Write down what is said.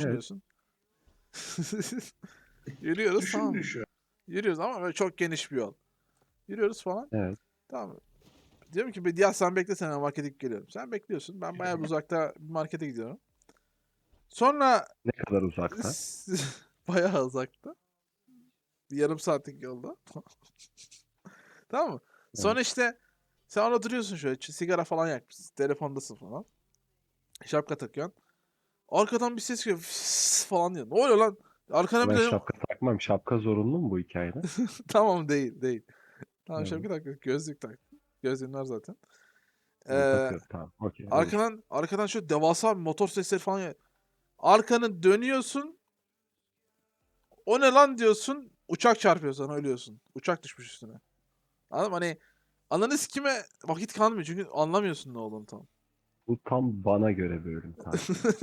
düşünüyorsun. Yürüyoruz tamam. şu an. Yürüyoruz ama böyle çok geniş bir yol. Yürüyoruz falan. Evet. Tamam. Diyorum ki ya sen bekle sen markete gidip geliyorum. Sen bekliyorsun. Ben bayağı bir uzakta bir markete gidiyorum. Sonra Ne kadar uzakta? bayağı uzakta. Yarım saatlik yolda. tamam mı? Sonra işte sen orada duruyorsun şöyle sigara falan yakmışsın. Telefondasın falan. Şapka takıyorsun. Arkadan bir ses geliyor "Fıs" falan diyor. Ne oluyor lan? Arkana bir Ben dedim. şapka takmam. Şapka zorunlu mu bu hikayede? tamam değil değil. Tamam Evet. şapka tak. Gözlük tak. Gözlüğün var zaten. Ee, takıyorum, tamam. Okey. olur. Arkadan arkadan şu devasa bir motor sesleri falan. Arkanı dönüyorsun. O ne lan diyorsun. Uçak çarpıyor sana ölüyorsun. Uçak düşmüş üstüne. Anladın mı? Hani ananız kime vakit kalmıyor çünkü anlamıyorsun ne olduğunu tam. Bu tam bana göre bir ölüm tarzı.